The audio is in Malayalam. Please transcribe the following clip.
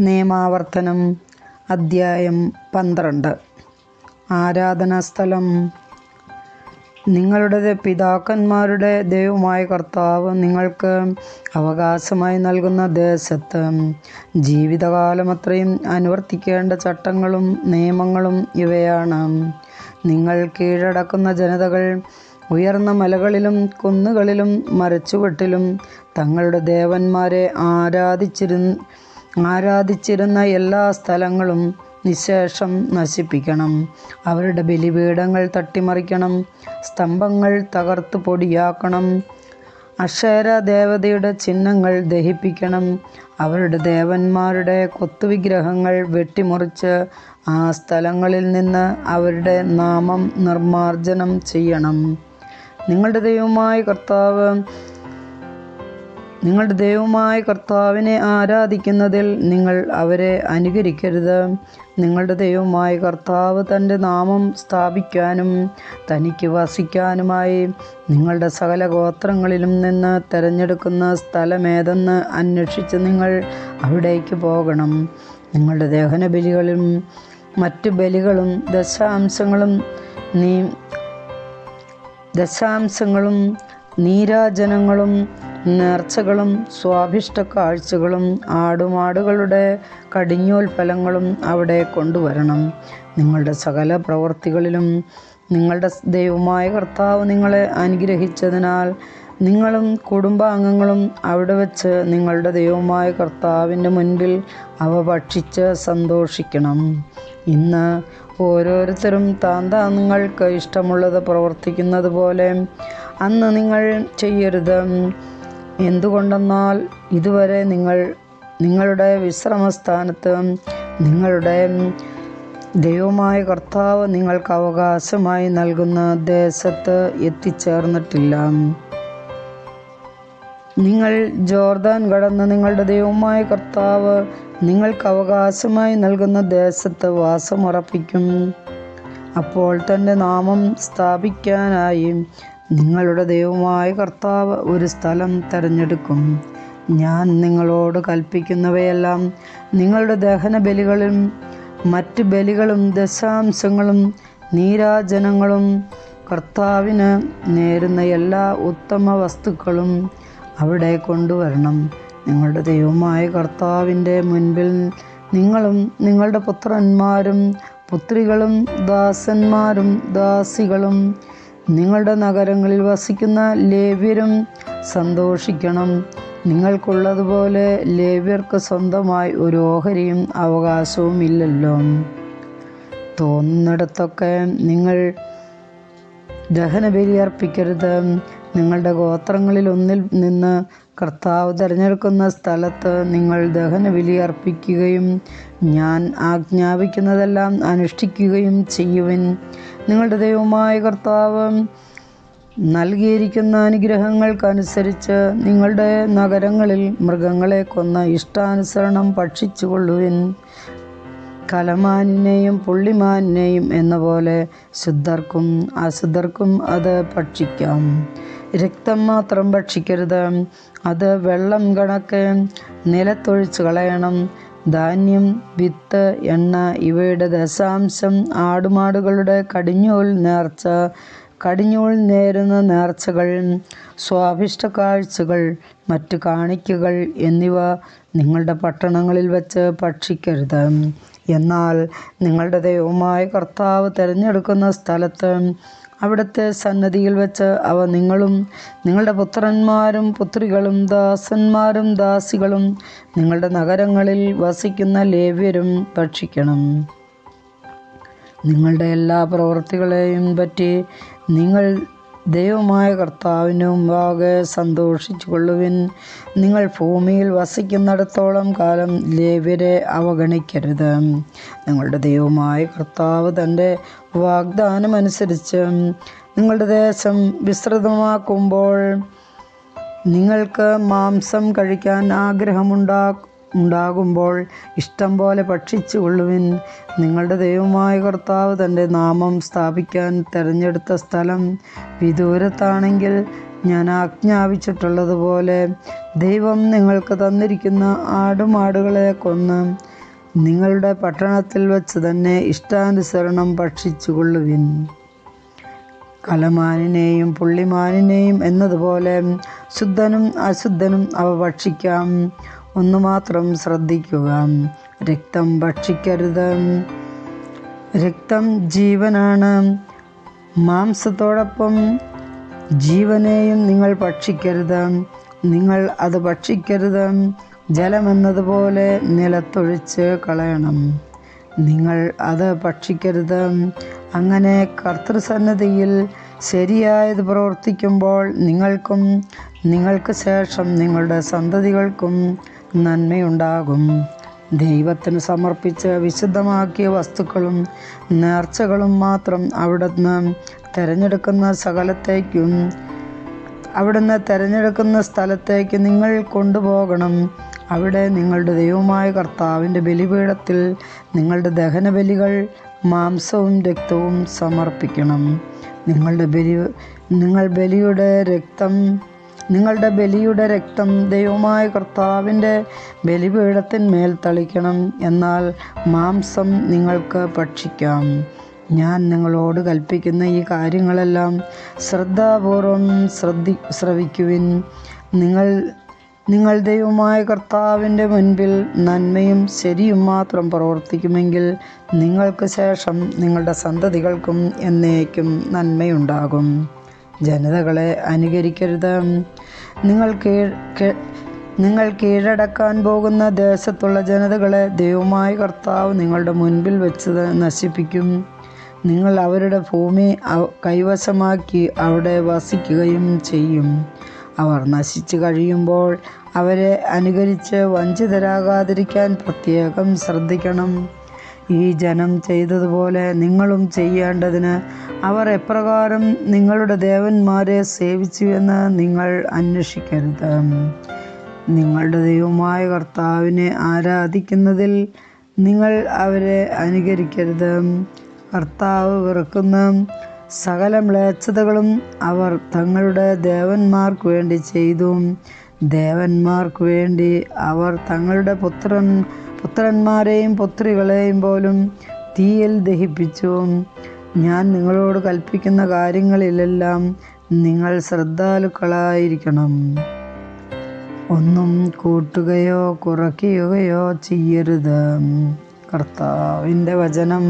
നിയമാവർത്തനം അദ്ധ്യായം പന്ത്രണ്ട്. ആരാധനാസ്ഥലം. നിങ്ങളുടെ പിതാക്കന്മാരുടെ ദൈവമായ കർത്താവ് നിങ്ങൾക്ക് അവകാശമായി നൽകുന്ന ദേശത്ത് ജീവിതകാലമത്രയും അനുവർത്തിക്കേണ്ട ചട്ടങ്ങളും നിയമങ്ങളും ഇവയാണ്. നിങ്ങൾ കീഴടക്കുന്ന ജനതകൾ ഉയർന്ന മലകളിലും കുന്നുകളിലും മരച്ചുവെട്ടിലും തങ്ങളുടെ ദേവന്മാരെ ആരാധിച്ചിരു ആരാധിച്ചിരുന്ന എല്ലാ സ്ഥലങ്ങളും നിശേഷം നശിപ്പിക്കണം. അവരുടെ ബലിപീഠങ്ങൾ തട്ടിമറിക്കണം. സ്തംഭങ്ങൾ തകർത്ത് പൊടിയാക്കണം. അക്ഷര ദേവതയുടെ ചിഹ്നങ്ങൾ ദഹിപ്പിക്കണം. അവരുടെ ദേവന്മാരുടെ കൊത്തുവിഗ്രഹങ്ങൾ വെട്ടിമുറിച്ച് ആ സ്ഥലങ്ങളിൽ നിന്ന് അവരുടെ നാമം നിർമാർജനം ചെയ്യണം. നിങ്ങളുടെ ദൈവമായ കർത്താവ് നിങ്ങളുടെ ദൈവമായ കർത്താവിനെ ആരാധിക്കുന്നതിൽ നിങ്ങൾ അവരെ അനുകരിക്കരുത്. നിങ്ങളുടെ ദൈവമായ കർത്താവ് തന്റെ നാമം സ്ഥാപിക്കാനും തനിക്ക് വസിക്കാനുമായി നിങ്ങളുടെ സകല ഗോത്രങ്ങളിലും നിന്ന് തിരഞ്ഞെടുക്കുന്ന സ്ഥലമേതെന്ന് അന്വേഷിച്ച് നിങ്ങൾ അവിടേക്ക് പോകണം. നിങ്ങളുടെ ദഹന ബലികളും മറ്റ് ബലികളും ദശാംശങ്ങളും നീ ദശാംശങ്ങളും നീരാജനങ്ങളും നേർച്ചകളും സ്വാഭിഷ്ട കാഴ്ചകളും ആടുമാടുകളുടെ കടിഞ്ഞോൽഫലങ്ങളും അവിടെ കൊണ്ടുവരണം. നിങ്ങളുടെ സകല പ്രവൃത്തികളിലും നിങ്ങളുടെ ദൈവമായ കർത്താവ് നിങ്ങളെ അനുഗ്രഹിച്ചതിനാൽ നിങ്ങളും കുടുംബാംഗങ്ങളും അവിടെ വച്ച് നിങ്ങളുടെ ദൈവമായ കർത്താവിന്റെ മുൻപിൽ അവ ഭക്ഷിച്ച് സന്തോഷിക്കണം. ഇന്ന് ഓരോരുത്തരും താൻ നിങ്ങൾക്ക് ഇഷ്ടമുള്ളത് പ്രവർത്തിക്കുന്നത് പോലെ അന്ന് നിങ്ങൾ ചെയ്യരുത്. എന്തുകൊണ്ടെന്നാൽ ഇതുവരെ നിങ്ങൾ നിങ്ങളുടെ വിശ്രമസ്ഥാനത്ത് നിങ്ങളുടെ ദൈവമായ കർത്താവ് നിങ്ങൾക്ക് അവകാശമായി നൽകുന്ന ദേശത്ത് എത്തിച്ചേർന്നിട്ടില്ല. നിങ്ങൾ ജോർദാൻ കടന്ന് നിങ്ങളുടെ ദൈവമായ കർത്താവ് നിങ്ങൾക്ക് അവകാശമായി നൽകുന്ന ദേശത്ത് വാസമുറപ്പിക്കും. അപ്പോൾ തന്റെ നാമം സ്ഥാപിക്കാനായി നിങ്ങളുടെ ദൈവമായ കർത്താവ് ഒരു സ്ഥലം തിരഞ്ഞെടുക്കും. ഞാൻ നിങ്ങളോട് കൽപ്പിക്കുന്നവയെല്ലാം നിങ്ങളുടെ ദഹന ബലികളും മറ്റ് ബലികളും ദശാംശങ്ങളും നീരാജനങ്ങളും കർത്താവിന് നേരുന്ന എല്ലാ ഉത്തമ വസ്തുക്കളും അവിടെ കൊണ്ടുവരണം. നിങ്ങളുടെ ദൈവമായ കർത്താവിന്റെ മുൻപിൽ നിങ്ങളും നിങ്ങളുടെ പുത്രന്മാരും പുത്രികളും ദാസന്മാരും ദാസികളും നിങ്ങളുടെ നഗരങ്ങളിൽ വസിക്കുന്ന ലേവ്യരും സന്തോഷിക്കണം. നിങ്ങൾക്കുള്ളതുപോലെ ലേവ്യർക്ക് സ്വന്തമായി ഒരു ഓഹരിയും അവകാശവും ഇല്ലല്ലോ തോന്നിടത്തൊക്കെ നിങ്ങൾ ദഹനബലി അർപ്പിക്കരുത്. നിങ്ങളുടെ ഗോത്രങ്ങളിൽ ഒന്നിൽ നിന്ന് കർത്താവ് തിരഞ്ഞെടുക്കുന്ന സ്ഥലത്ത് നിങ്ങൾ ദഹനബലി അർപ്പിക്കുകയും ഞാൻ ആജ്ഞാപിക്കുന്നതെല്ലാം അനുഷ്ഠിക്കുകയും ചെയ്യുവിൻ. നിങ്ങളുടെ ദൈവമായ കർത്താവ് നൽകിയിരിക്കുന്ന അനുഗ്രഹങ്ങൾക്കനുസരിച്ച് നിങ്ങളുടെ നഗരങ്ങളിൽ മൃഗങ്ങളെ കൊന്ന ഇഷ്ടാനുസരണം ഭക്ഷിച്ചുകൊള്ളുവിൻ. കലമാനിനെയും പുള്ളിമാനിനെയും എന്ന പോലെ ശുദ്ധർക്കും അശുദ്ധർക്കും അത് ഭക്ഷിക്കാം. രക്തം മാത്രം ഭക്ഷിക്കരുത്. അത് വെള്ളം കണക്ക് നിലത്തൊഴിച്ച് കളയണം. ധാന്യം വിത്ത് എണ്ണ ഇവയുടെ ദശാംശം ആടുമാടുകളുടെ കടിഞ്ഞൂൽ നേർച്ച കടിഞ്ഞൂൽ നേരുന്ന നേർച്ചകൾ സ്വാഭിഷ്ട കാഴ്ചകൾ മറ്റു കാണിക്കകൾ എന്നിവ നിങ്ങളുടെ പട്ടണങ്ങളിൽ വച്ച് ഭക്ഷിക്കരുത്. എന്നാൽ നിങ്ങളുടെ ദൈവമായ കർത്താവ് തിരഞ്ഞെടുക്കുന്ന സ്ഥലത്ത് അവിടുത്തെ സന്നദ്ധിയിൽ വെച്ച് അവ നിങ്ങളും നിങ്ങളുടെ പുത്രന്മാരും പുത്രികളും ദാസന്മാരും ദാസികളും നിങ്ങളുടെ നഗരങ്ങളിൽ വസിക്കുന്ന ലേവ്യരും ഭക്ഷിക്കണം. നിങ്ങളുടെ എല്ലാ പ്രവൃത്തികളെയും പറ്റി നിങ്ങൾ ദൈവമായ കർത്താവിന് മുമ്പാകെ സന്തോഷിച്ചു കൊള്ളുവിൻ നിങ്ങൾ ഭൂമിയിൽ വസിക്കുന്നിടത്തോളം കാലം ലേവ്യരെ അവഗണിക്കരുത്. നിങ്ങളുടെ ദൈവമായ കർത്താവ് തന്റെ വാഗ്ദാനമനുസരിച്ച് നിങ്ങളുടെ ദേശം വിസ്തൃതമാക്കുമ്പോൾ നിങ്ങൾക്ക് മാംസം കഴിക്കാൻ ആഗ്രഹമുണ്ടാ ഉണ്ടാകുമ്പോൾ ഇഷ്ടം പോലെ ഭക്ഷിച്ചു കൊള്ളുവിൻ നിങ്ങളുടെ ദൈവമായ കർത്താവ് തന്റെ നാമം സ്ഥാപിക്കാൻ തിരഞ്ഞെടുത്ത സ്ഥലം വിദൂരത്താണെങ്കിൽ ഞാൻ ആജ്ഞാപിച്ചിട്ടുള്ളതുപോലെ ദൈവം നിങ്ങൾക്ക് തന്നിരിക്കുന്ന ആടുമാടുകളെ കൊന്ന് നിങ്ങളുടെ പട്ടണത്തിൽ വച്ച് തന്നെ ഇഷ്ടാനുസരണം ഭക്ഷിച്ചു കൊള്ളുവിൻ കലമാനിനെയും പുള്ളിമാനിനെയും എന്നതുപോലെ ശുദ്ധനും അശുദ്ധനും അവ ഭക്ഷിക്കാം. ഒന്നു മാത്രം ശ്രദ്ധിക്കുക. രക്തം ഭക്ഷിക്കരുത്. രക്തം ജീവനാണ്. മാംസത്തോടൊപ്പം ജീവനെയും നിങ്ങൾ ഭക്ഷിക്കരുത്. നിങ്ങൾ അത് ഭക്ഷിക്കരുത്. ജലമെന്നതുപോലെ നിലത്തൊഴിച്ച് കളയണം. നിങ്ങൾ അത് ഭക്ഷിക്കരുത്. അങ്ങനെ കർത്തൃസന്നതിയിൽ ശരിയായത് പ്രവർത്തിക്കുമ്പോൾ നിങ്ങൾക്കും നിങ്ങൾക്ക് ശേഷം നിങ്ങളുടെ സന്തതികൾക്കും നന്മയുണ്ടാകും. ദൈവത്തിന് സമർപ്പിച്ച വിശുദ്ധമാക്കിയ വസ്തുക്കളും നേർച്ചകളും മാത്രം അവിടുന്ന് തിരഞ്ഞെടുക്കുന്ന സകലത്തേക്കും അവിടുന്ന് തിരഞ്ഞെടുക്കുന്ന സ്ഥലത്തേക്ക് നിങ്ങൾ കൊണ്ടുപോകണം. അവിടെ നിങ്ങളുടെ ദൈവമായ കർത്താവിന്റെ ബലിപീഠത്തിൽ നിങ്ങളുടെ ദഹനബലികൾ മാംസവും രക്തവും സമർപ്പിക്കണം. നിങ്ങളുടെ ബലി നിങ്ങൾ ബലിയുടെ രക്തം നിങ്ങളുടെ ബലിയുടെ രക്തം ദൈവമായ കർത്താവിന്റെ ബലിപീഠത്തിന്മേൽ തളിക്കണം എന്നാൽ മാംസം നിങ്ങൾക്ക് ഭക്ഷിക്കാം. ഞാൻ നിങ്ങളോട് കൽപ്പിക്കുന്ന ഈ കാര്യങ്ങളെല്ലാം ശ്രദ്ധാപൂർവം ശ്രദ്ധി ശ്രവിക്കുവിൻ. നിങ്ങൾ നിങ്ങൾ ദൈവമായ കർത്താവിന്റെ മുൻപിൽ നന്മയും ശരിയും മാത്രം പ്രവർത്തിക്കുമെങ്കിൽ നിങ്ങൾക്ക് ശേഷം നിങ്ങളുടെ സന്തതികൾക്കും എന്നേക്കും നന്മയുണ്ടാകും. ജനതകളെ അനുകരിക്കരുത്. നിങ്ങൾ നിങ്ങൾ കീഴടക്കാൻ പോകുന്ന ദേശത്തുള്ള ജനതകളെ ദൈവമായ കർത്താവ് നിങ്ങളുടെ മുൻപിൽ വെച്ച് നശിപ്പിക്കും. നിങ്ങൾ അവരുടെ ഭൂമി കൈവശമാക്കി അവിടെ വസിക്കുകയും ചെയ്യും. അവർ നശിച്ചു കഴിയുമ്പോൾ അവരെ അനുകരിച്ച് വഞ്ചിതരാകാതിരിക്കാൻ പ്രത്യേകം ശ്രദ്ധിക്കണം. ഈ ജനം ചെയ്തതുപോലെ നിങ്ങളും ചെയ്യേണ്ടതിന് അവർ എപ്രകാരം നിങ്ങളുടെ ദേവന്മാരെ സേവിച്ചുവെന്ന് നിങ്ങൾ അന്വേഷിക്കരുത്. നിങ്ങളുടെ ദൈവമായ കർത്താവിനെ ആരാധിക്കുന്നതിൽ നിങ്ങൾ അവരെ അനുകരിക്കരുത്. കർത്താവ് വെറുക്കുന്ന സകല മ്ലേച്ഛതകളും അവർ തങ്ങളുടെ ദേവന്മാർക്ക് വേണ്ടി ചെയ്തു. ദേവന്മാർക്ക് വേണ്ടി അവർ തങ്ങളുടെ പുത്രൻ പുത്രന്മാരെയും പുത്രികളെയും പോലും തീയിൽ ദഹിപ്പിച്ചു. ഞാൻ നിങ്ങളോട് കൽപ്പിക്കുന്ന കാര്യങ്ങളിലെല്ലാം നിങ്ങൾ ശ്രദ്ധാലുക്കളായിരിക്കണം. ഒന്നും കൂട്ടുകയോ കുറയ്ക്കുകയോ ചെയ്യരുത്. കർത്താവിന്റെ വചനം.